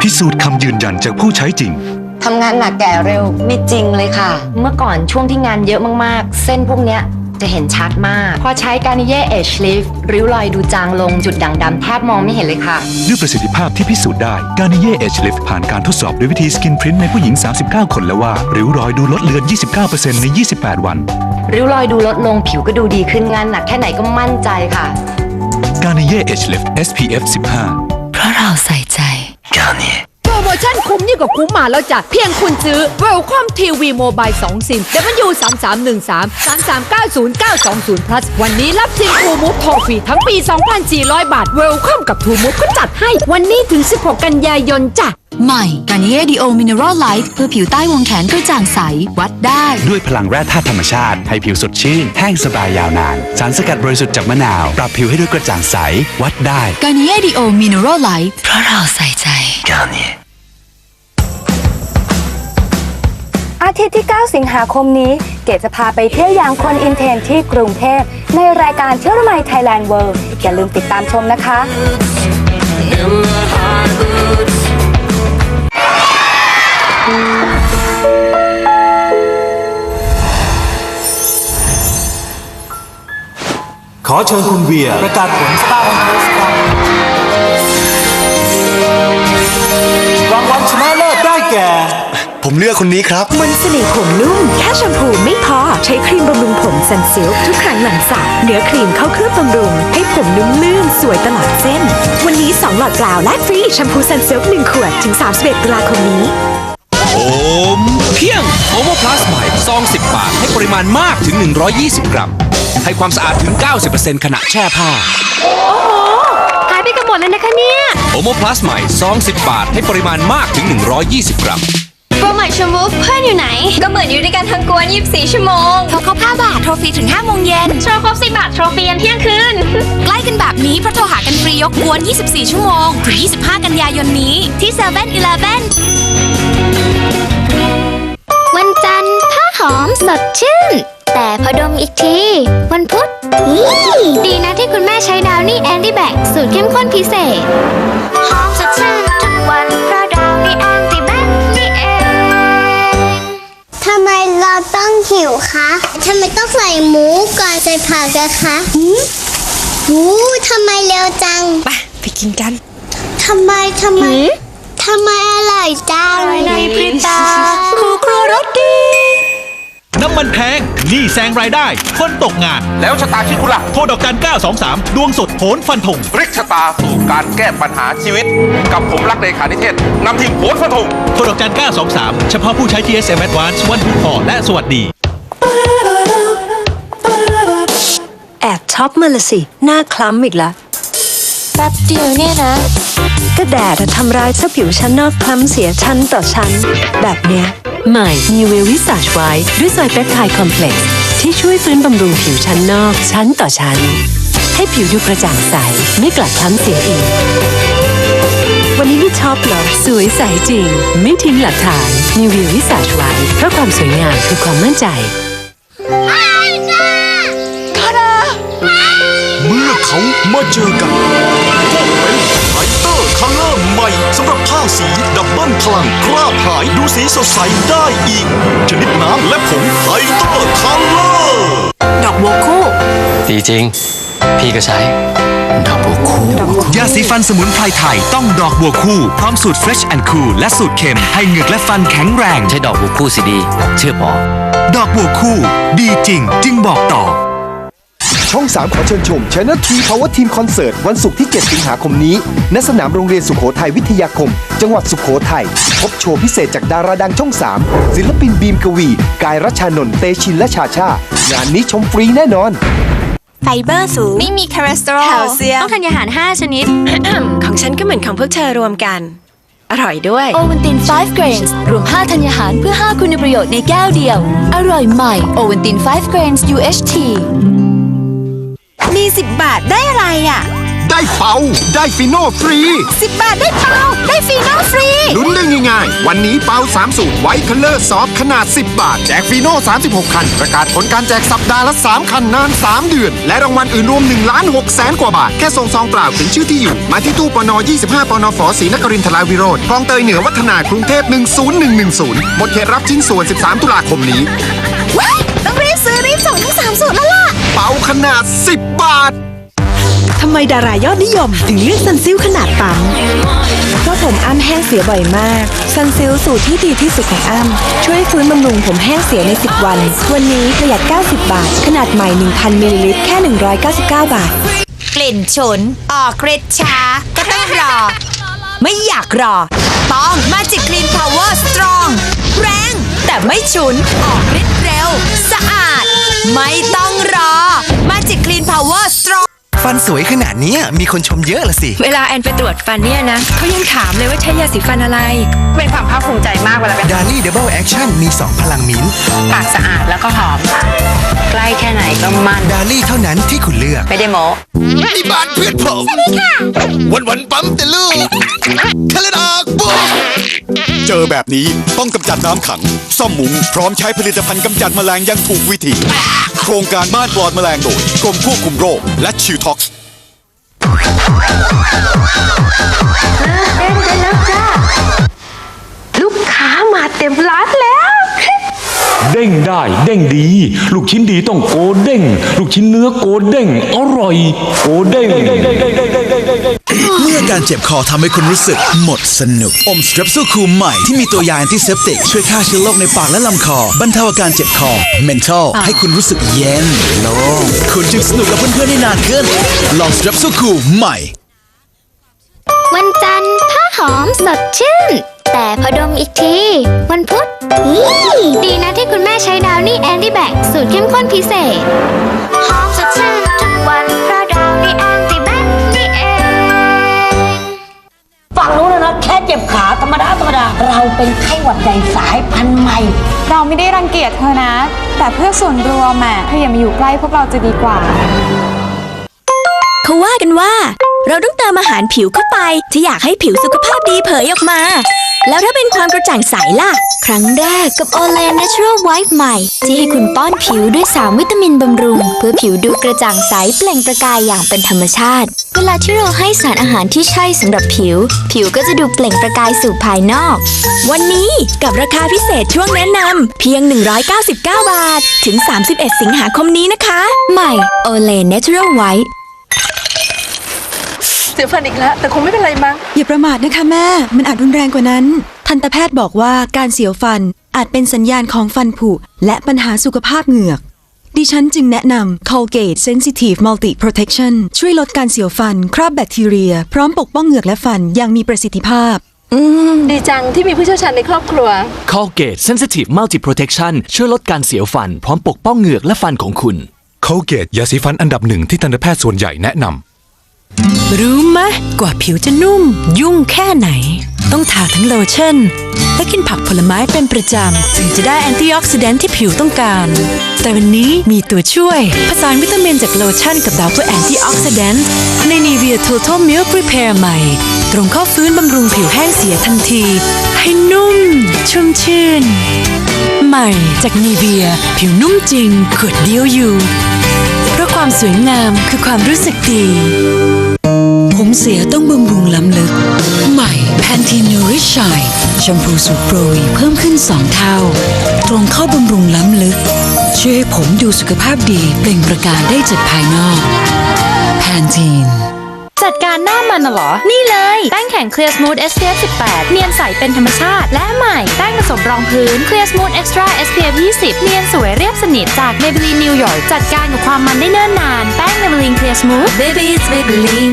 พิสูจน์คำยืนยันจากผู้ใช้จริง ทำงานหนักแก่เร็วไม่จริงเลยค่ะ เมื่อก่อนช่วงที่งานเยอะมากๆ เส้นพวกเนี้ยจะเห็นชัดมาก พอใช้การนิเย่เอชลิฟริ้วรอยดูจางลงจุดด่างดำแทบมองไม่เห็นเลยค่ะ ด้วยประสิทธิภาพที่พิสูจน์ได้การนิเย่เอชลิฟผ่านการทดสอบด้วยวิธีสกินพรินในผู้หญิง 39 คนแล้วว่า ริ้วรอยดูลดเลือน 29%ใน 28 วัน ริ้วรอยดูลดลงผิวก็ดูดีขึ้นงานหนักแค่ไหนก็มั่นใจค่ะการนิเย่เอชลิฟ SPF 15 เพราะเราใส่ใจ โปรโม ชั่นคุ้มยิ่งกว่าคุ้มมาแล้วจ้ะ เพียงคุณซื้อ Welcome TV Mobile 2ซิม W 3 3 1 3 3 3 9 0 9 2 0 plus วันนี้รับซิม True Move โทรฟรีทั้งปี 2,400 บาท Welcome กับ True Move ก็จัดให้ วันนี้ถึง 16 กันยายนจ้ะใหม่กานิเย่ดีโอมินเนอรัลไลท์เพื่อผิวใต้วงแขนกระจ่างใส วัดได้ ด้วยพลังแร่ธาตุธรรมชาติ ให้ผิวสดชื่น แห้งสบายยาวนาน สารสกัดบริสุทธิ์จากมะนาว ปรับผิวให้ดูกระจ่างใส วัดได้กานิเย่ดีโอมินเนอรัลไลท์เพราะเราใส่ใจ อาทิตย์ที่ 9 สิงหาคมนี้ เกดจะพาไปเที่ยวอย่างคนอินเทนที่กรุงเทพ ในรายการเที่ยวรมัยไทยแลนด์เวิลด์อย่าลืมติดตามชมนะคะ ขอเชิญคุณเวียประกาศผลสตาร์วันเทสครับรางวัลชนะเลิศได้แก่ ผมเลือกคนนี้ครับ มนต์เสน่ห์ผมนุ่ม แค่แชมพูไม่พอ ใช้ครีมบำรุงผมซันซิลทุกครั้งหลังสระเนื้อครีมเข้าเคลือบบำรุง ให้ผมนุ่มลื่นสวยตลอดเส้น วันนี้ 2 หลอดเปล่าและฟรีแชมพูซันซิล1ขวด ถึง 31ตุลาคมนี้ โอมเพียงโอโมพลัสใหม่ซอง 10 บาท ให้ปริมาณมากถึง 120 กรัม ให้ความสะอาดถึง 90%ขณะแช่ผ้า หายไปกันหมดเลยนะคะเนี่ย โอโมพลัสใหม่ซอง 10 บาท ให้ปริมาณมากถึง 120 กรัม โปรใหม่ชมูฟเพื่อนอยู่ไหน ก็เหมือนอยู่ด้วยกันทั้งกวน 24 ชั่วโมงโทรครบ5บาทโทรฟรีถึง5โมงเย็นโทรครบ10บาทโทรฟรียันเที่ยงคืน ใกล้กันแบบนี้เพราะโทรหากันฟรียกกวน 24 ชั่วโมง ถึง 25 กันยายนนี้ที่7 e เ e ่ e อวันจันทร์ผ้าหอมสดชื่น แต่พอดมอีกที วันพุธอี้ดีนะที่คุณแม่ใช้ดาวนี่แอนดี้แบกสูตรเข้มข้นพิเศษหอม เราต้องหิวคะทำไมต้องใส่หมูก่อนใส่ผักอะคะหูทำไมเร็วจัง ไปไปกินกันทำไมทำไมทำไมอร่อยจังในพริตาครูครัวรสดี น้ำมันแพง หนี้แซงรายได้ คนตกงาน แล้วชะตาชีวิตคุณล่ะโทรดอกจัน923 ดวงสดโหนฟันธงพลิกชะตาสู่การแก้ปัญหาชีวิต กับผมรักเลขานิเทศนำทีมโหนฟันธงโทรดอกจัน923 เฉพาะผู้ใช้ GSM Advance วันทุกพอและสวัสดี แอบช็อปมาละสิ หน้าคล้ำอีกละแป๊บเดียวเนี่ยนะ ก็แดดอะทำร้ายซะผิวชั้นนอกคล้ำเสียชั้นต่อชั้น แบบเนี้ย ใหม่ n ิวเวลวิสาชไวด้วยไซเปปไทด์คอมเพล็กซ์ที่ช่วยฟื้นบำรุงผิวชั้นนอก ชั้นต่อชั้น ให้ผิวดูกระจ่างใส ไม่กลัดคล้ำเสียอีก วันนี้ไม่ช็อปหรอสวยใสจริง ไม่ทิ้งหลักฐาน n ิวเวลวิสาชไวเพราะความสวยงามคือความมั่นใจ เมื่อเขามาเจอกันก็เป็น หายดูสีสดใสได้อีก ชนิดน้ำและผงไฮเตอร์คัลเลอร์ดอกบัวคู่ดีจริง พี่ก็ใช้ ดอกบัวคู่ ยาสีฟันสมุนไพรไทยต้องดอกบัวคู่ พร้อมสูตร Fresh and Cool และสูตรเค็ม ให้เหงือกและฟันแข็งแรง ใช้ดอกบัวคู่สิดี เชื่อหมอดอกบัวคู่ ดีจริง จึงบอกต่อช่อง 3 ขอเชิญชม Channel T Power Team Concert วันศุกร์ที่ 7 สิงหาคมนี้ ณ สนามโรงเรียนสุขโขทัยวิทยาคม จังหวัดสุขโขทัยพบโชว์พิเศษจากดาราดังช่อง 3 ศิลปินบีมกวี กายรัชชานนท์เตชินและชาชางานนี้ชมฟรีแน่นอน ไฟเบอร์สูง ไม่มีคอเลสเตอรอลแคลเซียม ต้องทานอาหาร 5 ชนิด ของฉันก็เหมือนของพวกเธอรวมกัน อร่อยด้วย โอวันติน 5 grains รวม 5 ธัญญาหารเพื่อ 5 คุณประโยชน์ในแก้วเดียว อร่อยใหม่ โอวันติน 5 grains UHT มี 10 บาทได้อะไรอะ ได้เป่า ได้ฟิโน่ฟรี10บาทได้เปล่าได้ฟีโน่ฟรี ลุ้นได้ง่ายๆ วันนี้เปา3สูตรไวท์คัลเลอร์ซอฟขนาด 10 บาท แจกฟีโน่36 คัน ประกาศผลการแจกสัปดาห์ละ 3 คันนาน 3 เดือน และรางวัลอื่นรวม1ล้าน6แสนกว่าบาท แค่ส่งซองเปล่าถึงชื่อที่อยู่ มาที่ตู้ปน25ปนฝศรีนครินทราวิโรธคลองเตยเหนือวัฒนากรุงเทพ10110หมดเขตรับชิ้นส่วน 13 ตุลาคมนี้ว้ายต้องรีบซื้อรีบส่งทั้งสามสูตรแล้วล่ะเปาขนาด 10 บาท ทำไมดารายอดนิยม ถึงเลือกซันซิลขนาดปั๊มเพราะผมอ้ำแห้งเสียบ่อยมาก ซันซิลสูตรที่ดีที่สุดของอ้ำช่วยฟื้นบำรุงผมแห้งเสียใน 10 วัน วันนี้ประหยัด 90 บาท ขนาดใหม่ 1,000มิลลิลิตรแค่ 199 บาท กลิ่นฉุน ออกฤทธิ์ช้า ก็ต้องรอ ไม่อยากรอ ต้อง Magic Clean Power Strong แรงแต่ไม่ฉุน ออกฤทธิ์เร็ว สะอาด ไม่ต้องรอ Magic Clean Power Strong ฟันสวยขนาดเนี้ยมีคนชมเยอะละสิ เวลาแอนไปตรวจฟันเนี่ยนะเขายังถามเลยว่าใช้ยาสีฟันอะไร เป็นความภาคภูมิใจมากเวลาเป็นดาลี่ดับเบิลแอคชั่นมี 2 พลังมิ้นท์ปากสะอาดแล้วก็หอมค่ะ ใกล้แค่ไหนก็มันดาลี่เท่านั้นที่คุณเลือก ไม่ได้โมนี่บ้านเพื่อนผมวันวันๆปั๊มแต่ลูกคาเลดากบุ๊กเจอแบบนี้ต้องกำจัดน้ำขัง ซ่อมมุงพร้อมใช้ผลิตภัณฑ์กำจัดแมลงอยังถูกวิธี โครงการบ้านปลอดแมลงโดยกรมควบคุมโรคและชิวท็อกซ์ลูกค้ามาเต็มร้านแล้ว เด้งได้ เด้งดี ลูกชิ้นดีต้องโกเด้ง ลูกชิ้นเนื้อโกเด้ง อร่อย โกเด้ง เมื่อการเจ็บคอทำให้คุณรู้สึกหมดสนุก อมสเตรปซูคูลใหม่ ที่มีตัวยาแอนติเซปติก ช่วยฆ่าเชื้อโรคในปากและลำคอ บรรเทาอาการเจ็บคอ mental ให้คุณรู้สึกเย็นโล่งคุณจึงสนุกกับเพื่อนๆได้นานขึ้น ลองสเตรปซูคูลใหม่ วันจันทร์ผ้าหอมสดชื่น แต่พอดมอีกที วันพุธนี่ดีนะที่คุณแม่ใช้ดาวนี่แอนตี้แบคสูตรเข้มข้นพิเศษ หอมสดชื่นทุกวันเพราะดาวนี่แอนตี้แบคนี่เองฟังรู้แล้วนะแค่เจ็บขาธรรมดาธรรมดา เราเป็นไข้หวัดใหญ่สายพันธุ์ใหม่ เราไม่ได้รังเกียจเธอนะ แต่เพื่อส่วนรวมอะเธออย่ามาอยู่ใกล้พวกเราจะดีกว่า เขาว่ากันว่า เราต้องเติมอาหารผิวเข้าไปถ้าอยากให้ผิวสุขภาพดีเผยออกมา แล้วถ้าเป็นความกระจ่างใสล่ะ ครั้งแรกกับ Olay Natural White ใหม่ ที่ให้คุณป้อนผิวด้วย 3 วิตามินบำรุง เพื่อผิวดูกระจ่างใสเปล่งประกายอย่างเป็นธรรมชาติ เวลาที่เราให้สารอาหารที่ใช่สำหรับผิว ผิวก็จะดูเปล่งประกายสู่ภายนอก วันนี้กับราคาพิเศษช่วงแนะนำเพียง 199 บาท ถึง 31 สิงหาคมนี้นะคะ ใหม่ Olay Natural White เสียฟันอีกแล้ว แต่คงไม่เป็นไรมั้ง อย่าประมาทนะคะแม่ มันอาจรุนแรงกว่านั้น ทันตแพทย์บอกว่าการเสียวฟันอาจเป็นสัญญาณของฟันผุ และปัญหาสุขภาพเหงือก ดิฉันจึงแนะนำ Colgate Sensitive Multi Protection ช่วยลดการเสียวฟัน คราบแบคทีเรีย พร้อมปกป้องเหงือกและฟันอย่างมีประสิทธิภาพ อืม ดีจังที่มีผู้เชี่ยวชาญในครอบครัว Colgate Sensitive Multi Protection ช่วยลดการเสียวฟัน พร้อมปกป้องเหงือกและฟันของคุณ Colgate ยาสีฟันอันดับหนึ่งที่ทันตแพทย์ส่วนใหญ่แนะนำ รู้ไหมกว่าผิวจะนุ่ม ยุ่งแค่ไหน ต้องทาทั้งโลชั่น และกินผักผลไม้เป็นประจำ ถึงจะได้แอนตี้ออกซิแดนท์ที่ผิวต้องการ แต่วันนี้มีตัวช่วย ผสานวิตามินจากโลชั่นกับดาวเพื่อแอนตี้ออกซิแดนท์ใน Nivea Total Milk Repair ใหม่ ตรงเข้าฟื้นบำรุงผิวแห้งเสียทันที ให้นุ่ม ชุ่มชื่น ใหม่จาก Nivea ผิวนุ่มจริงขวดเดียวอยู่ ความสวยงามคือความรู้สึกดี ผมเสียต้องบำรุงล้ำลึก ใหม่ Pantene Nourish Shine แชมพูสูตรโปรวีเพิ่มขึ้น 2 เท่า ตรงเข้าบำรุงล้ำลึก ช่วยให้ผมดูสุขภาพดีเปล่งประกายได้จากภายนอก Pantene จัดการหน้ามันน่ะเหรอ นี่เลย แป้งแข็ง Clear Smooth SPF 18 เนียนใสเป็นธรรมชาติ และใหม่ แป้งผสมรองพื้น Clear Smooth Extra SPF 20 เนียนสวยเรียบสนิทจาก Maybelline New York จัดการกับความมันได้เนิ่นนาน แป้ง Maybelline Clear Smooth Baby it's Maybelline